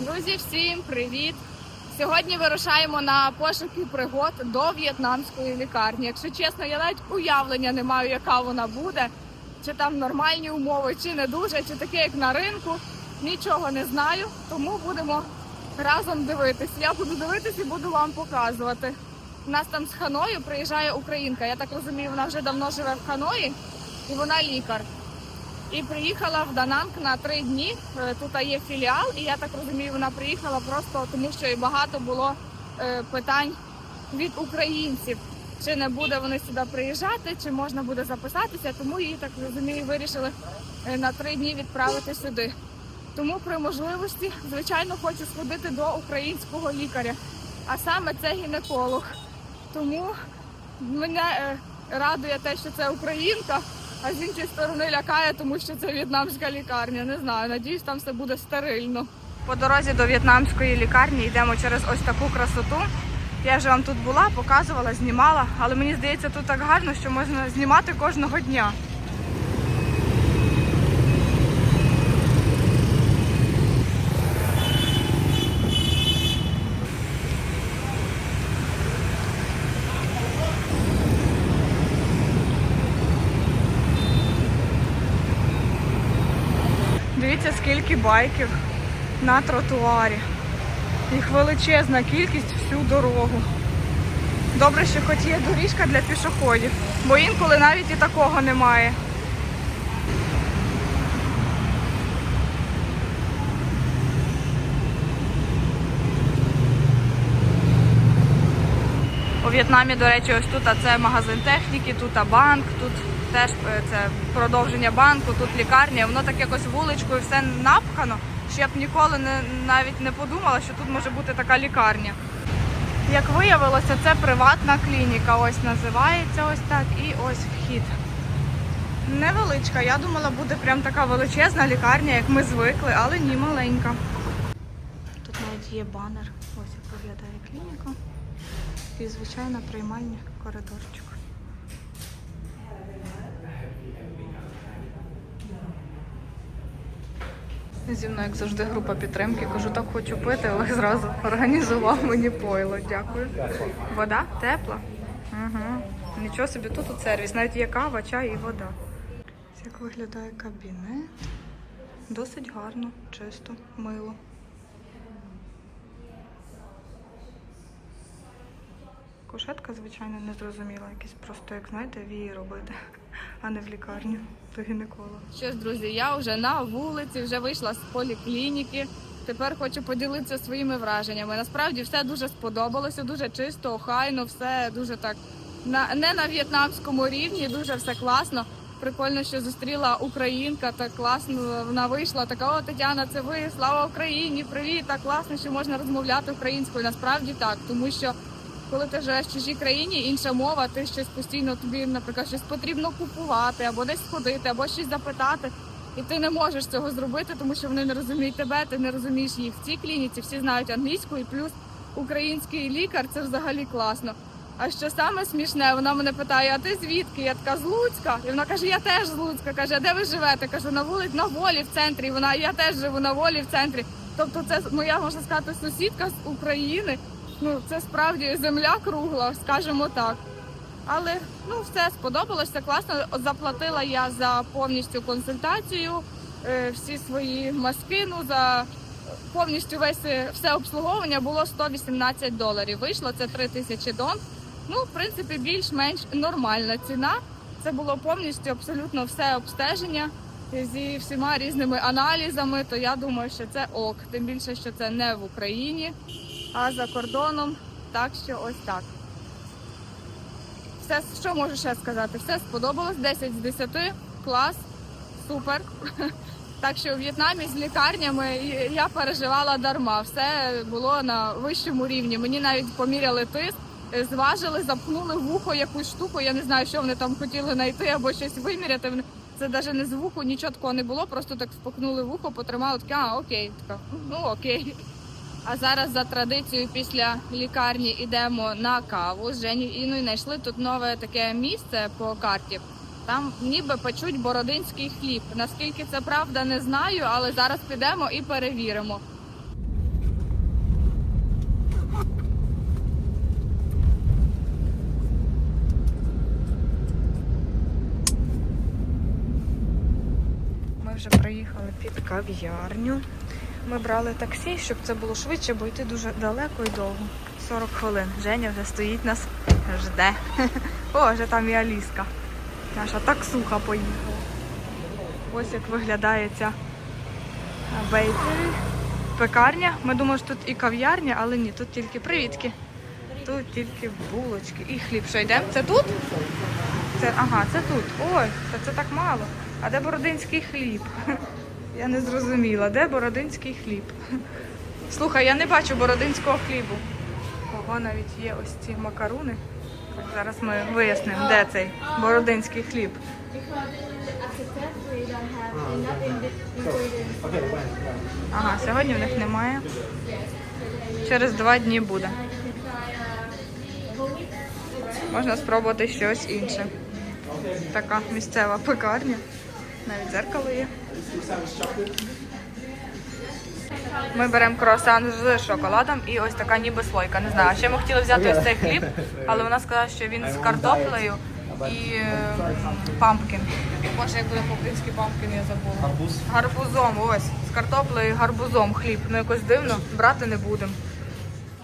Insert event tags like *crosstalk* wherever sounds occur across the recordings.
Друзі, всім привіт! Сьогодні вирушаємо на пошуки пригод до в'єтнамської лікарні. Якщо чесно, я навіть уявлення не маю, яка вона буде, чи там нормальні умови, чи не дуже, чи таке, як на ринку. Нічого не знаю, тому будемо разом дивитись. Я буду дивитись і буду вам показувати. У нас там з Ханою приїжджає українка. Я так розумію, вона вже давно живе в Ханої і вона лікар. І приїхала в Дананг на три дні. Е, Тут є філіал, і я так розумію, вона приїхала просто тому, що і багато було е, питань від українців. Чи не буде вони сюди приїжджати, чи можна буде записатися, тому її так розумію, вирішили е, на три дні відправити сюди. Тому при можливості, звичайно, хочу сходити до українського лікаря, а саме це гінеколог. Тому мене радує те, що це українка, а з іншої сторони лякає, тому що це в'єтнамська лікарня. Не знаю, надіюсь, там все буде стерильно. По дорозі до в'єтнамської лікарні йдемо через ось таку красоту. Я вже вам тут була, показувала, знімала, але мені здається, тут так гарно, що можна знімати кожного дня. Дивіться, скільки байків на тротуарі. Їх величезна кількість всю дорогу. Добре, що хоч є доріжка для пішоходів, бо інколи навіть і такого немає. У В'єтнамі, до речі, ось тут а це магазин техніки, тут а банк, тут теж е, це продовження банку, тут лікарня. Воно так якось вуличкою все напхано, що я б ніколи не, навіть не подумала, що тут може бути така лікарня. Як виявилося, це приватна клініка. Ось називається ось так і ось вхід. Невеличка. Я думала, буде прям така величезна лікарня, як ми звикли, але ні, маленька. Тут навіть є банер. Ось як виглядає клініка. І звичайно приймальня коридорчик. Зі мною, як завжди, група підтримки. Кажу, так хочу пити, але зразу організував мені пойло. Дякую. Вода тепла. Угу. Нічого собі тут у сервіс. Навіть є кава, чай і вода. Як виглядає кабінет. Досить гарно, чисто, мило. Кушетка, звичайно, не зрозуміла. Якісь просто, як знаєте, вії робити, а не в лікарню до гінеколога. Що ж, друзі, я вже на вулиці, вже вийшла з поліклініки. Тепер хочу поділитися своїми враженнями. Насправді все дуже сподобалося, дуже чисто, охайно, все дуже так на не на в'єтнамському рівні, дуже все класно. Прикольно, що зустріла українка, так класно вона вийшла. Така о, Тетяна, це ви, слава Україні! Привіт! Так класно, що можна розмовляти українською. Насправді так, тому що коли ти живеш в чужій країні, інша мова, ти щось постійно тобі, наприклад, щось потрібно купувати, або десь ходити, або щось запитати. І ти не можеш цього зробити, тому що вони не розуміють тебе, ти не розумієш їх. В цій клініці всі знають англійську, і плюс український лікар це взагалі класно. А що саме смішне, вона мене питає: а ти звідки? Я така з Луцька. І вона каже: Я теж з Луцька. Каже, а де ви живете? Кажу, на вулиці, на волі в центрі. І вона я теж живу на волі в центрі. Тобто, це моя можна сказати сусідка з України. Ну, це справді земля кругла, скажімо так. Але ну все сподобалося класно. Заплатила я за повністю консультацію, е, всі свої маски. Ну за повністю весь е, все обслуговування було 118 доларів. Вийшло це 3 тисячі дон. Ну, в принципі, більш-менш нормальна ціна. Це було повністю абсолютно все обстеження зі всіма різними аналізами. То я думаю, що це ок. Тим більше, що це не в Україні, а за кордоном. Так що ось так. Все, що можу ще сказати? Все сподобалось. 10 з 10. Клас, супер. *laughs* Так що в В'єтнамі з лікарнями я переживала дарма. Все було на вищому рівні. Мені навіть поміряли тиск, зважили, запхнули вухо якусь штуку. Я не знаю, що вони там хотіли знайти або щось виміряти. Це навіть не з вуху, нічого такого не було. Просто так спокнули вухо, потримали таке, а окей, така, ну окей. А зараз за традицією після лікарні йдемо на каву з Жені і ну, і знайшли тут нове таке місце по карті. Там ніби печуть бородинський хліб. Наскільки це правда, не знаю, але зараз підемо і перевіримо. Ми вже приїхали під кав'ярню. Ми брали таксі, щоб це було швидше, бо йти дуже далеко і довго. 40 хвилин. Женя вже стоїть нас, жде. *laughs* О, вже там і Аліска. Наша таксуха поїхала. Ось як виглядає ця бейкері. Пекарня. Ми думали, що тут і кав'ярня, але ні, тут тільки привітки. Тут тільки булочки і хліб. Що йдемо? Це тут? Це, ага, це тут. Ой, та це так мало. А де бородинський хліб? *laughs* Я не зрозуміла, де бородинський хліб? Слухай, я не бачу бородинського хлібу. Ого, навіть є ось ці макаруни. Так, зараз ми вияснимо, де цей бородинський хліб. Ага, сьогодні в них немає. Через два дні буде. Можна спробувати щось інше. Така місцева пекарня. Навіть дзеркало є. Ми беремо круасан з шоколадом і ось така ніби слойка. Не знаю. Ще ми хотіли взяти ось цей хліб, але вона сказала, що він з картоплею і е, пампкін. Боже, як буде по-українськи пампкін, я забула. Гарбуз. Гарбузом, ось. З картоплею і гарбузом хліб. Ну якось дивно, брати не будемо.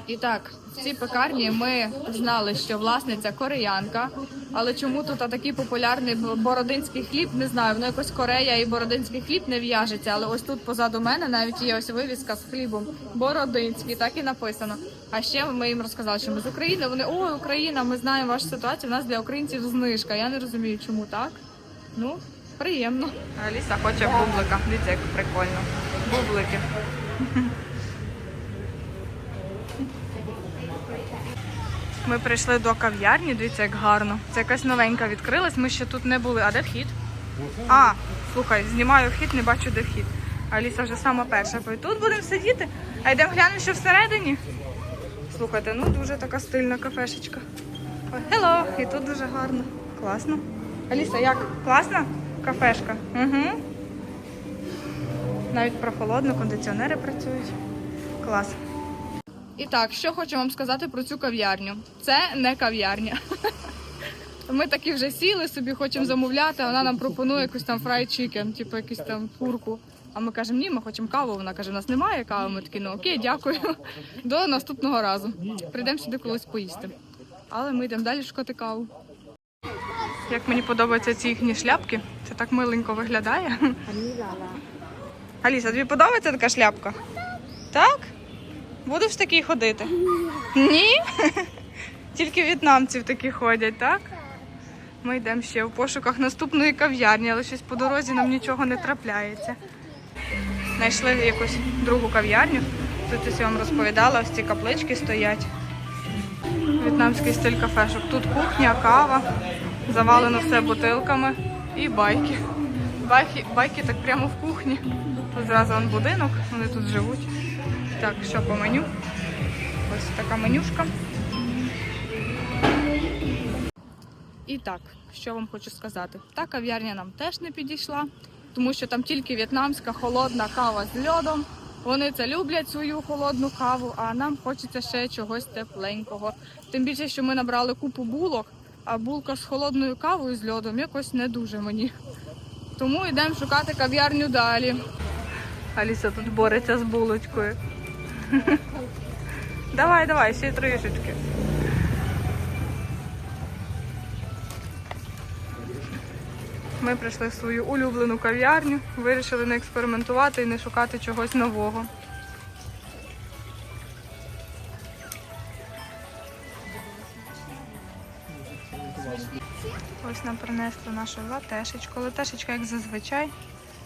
І так, в цій пекарні ми знали, що власниця кореянка. Але чому тут такий популярний бородинський хліб? Не знаю. Воно якось Корея і бородинський хліб не в'яжеться. Але ось тут позаду мене навіть є ось вивіска з хлібом. Бородинський, так і написано. А ще ми їм розказали, що ми з України. Вони ой, Україна, ми знаємо вашу ситуацію. У нас для українців знижка. Я не розумію, чому так. Ну, приємно. Аліса хоче бублика. Дивіться, як прикольно. Бублики. Ми прийшли до кав'ярні, дивіться, як гарно. Це якась новенька відкрилась, ми ще тут не були. А де вхід? А, слухай, знімаю вхід, не бачу, де вхід. Аліса вже сама перша. Тут будемо сидіти, а йдемо глянемо, що всередині. Слухайте, ну дуже така стильна кафешечка. Hello! І тут дуже гарно. Класно. Аліса, як? Класна кафешка? Угу. Навіть прохолодно, кондиціонери працюють. Клас. І так, що хочу вам сказати про цю кав'ярню. Це не кав'ярня. *laughs* Ми такі вже сіли, собі хочемо замовляти, а вона нам пропонує якусь там фрай чікен, типу якусь там курку. А ми кажемо, ні, ми хочемо каву. Вона каже, у нас немає кави. Ми такі, ну окей, дякую. *laughs* До наступного разу. Прийдемо сюди колись поїсти. Але ми йдемо далі шукати каву. Як мені подобаються ці їхні шляпки, це так миленько виглядає. Аліса, тобі подобається така шляпка? Так? Будеш в такій ходити? Ні? *laughs* Тільки в'єтнамці в такі ходять, так? Ми йдемо ще в пошуках наступної кав'ярні, але щось по дорозі нам нічого не трапляється. Знайшли якусь другу кав'ярню. Тут ось я вам розповідала, ось ці каплички стоять. В'єтнамський стиль кафешок. Тут кухня, кава, завалено все бутилками і байки. Байки, байки так прямо в кухні. Тут зразу будинок, вони тут живуть. Так, що по меню? Ось така менюшка. І так, що вам хочу сказати. Та кав'ярня нам теж не підійшла, тому що там тільки в'єтнамська холодна кава з льодом. Вони це люблять свою холодну каву, а нам хочеться ще чогось тепленького. Тим більше, що ми набрали купу булок, а булка з холодною кавою з льодом якось не дуже мені. Тому йдемо шукати кав'ярню далі. Аліса тут бореться з булочкою. *laughs* Давай, давай, ще трішечки. Ми прийшли в свою улюблену кав'ярню, вирішили не експериментувати і не шукати чогось нового. Ось нам принесли нашу латешечку. Латешечка, як зазвичай,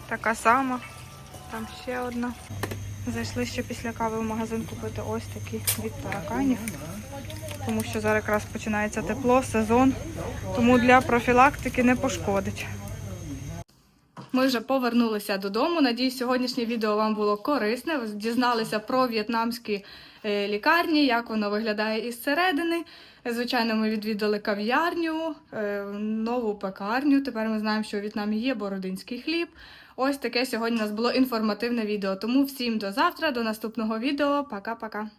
така сама. Там ще одна. Зайшли ще після кави в магазин купити ось такі від тараканів. Тому що зараз якраз починається тепло, сезон. Тому для профілактики не пошкодить. Ми вже повернулися додому. Надіюсь, сьогоднішнє відео вам було корисне. Ви дізналися про в'єтнамські е, лікарні, як воно виглядає із середини. Звичайно, ми відвідали кав'ярню, е, нову пекарню. Тепер ми знаємо, що у В'єтнамі є бородинський хліб. Ось таке сьогодні у нас було інформативне відео. Тому всім до завтра, до наступного відео. Пока-пока.